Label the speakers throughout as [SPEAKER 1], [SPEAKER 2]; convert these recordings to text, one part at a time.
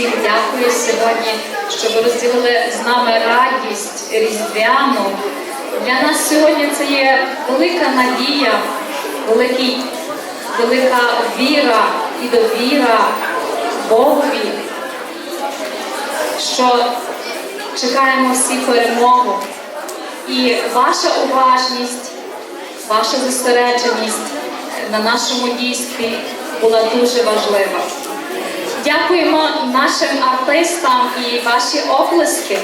[SPEAKER 1] дякую сьогодні, що ви розділили з нами радість різдвяну. Для нас сьогодні це є велика надія, великий, велика віра і довіра Богові, що чекаємо всі перемогу. І ваша уважність, ваша зосередженість на нашому дійстві була дуже важлива. Дякуємо нашим артистам і ваші оплески.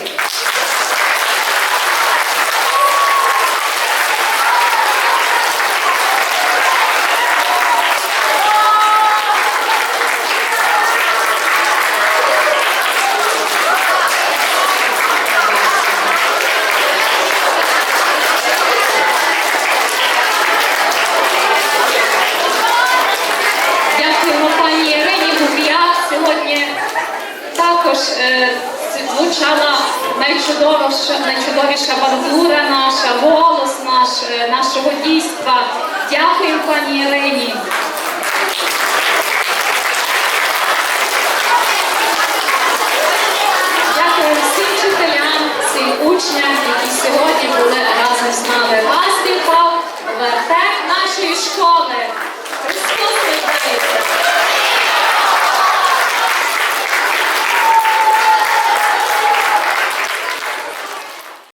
[SPEAKER 1] Дякуємо пані Ірині Губіяк. Сьогодні також е, звучала найчудовіша, найчудовіша бандура наша, голос наш, е, нашого дійства. Дякую пані Ірині.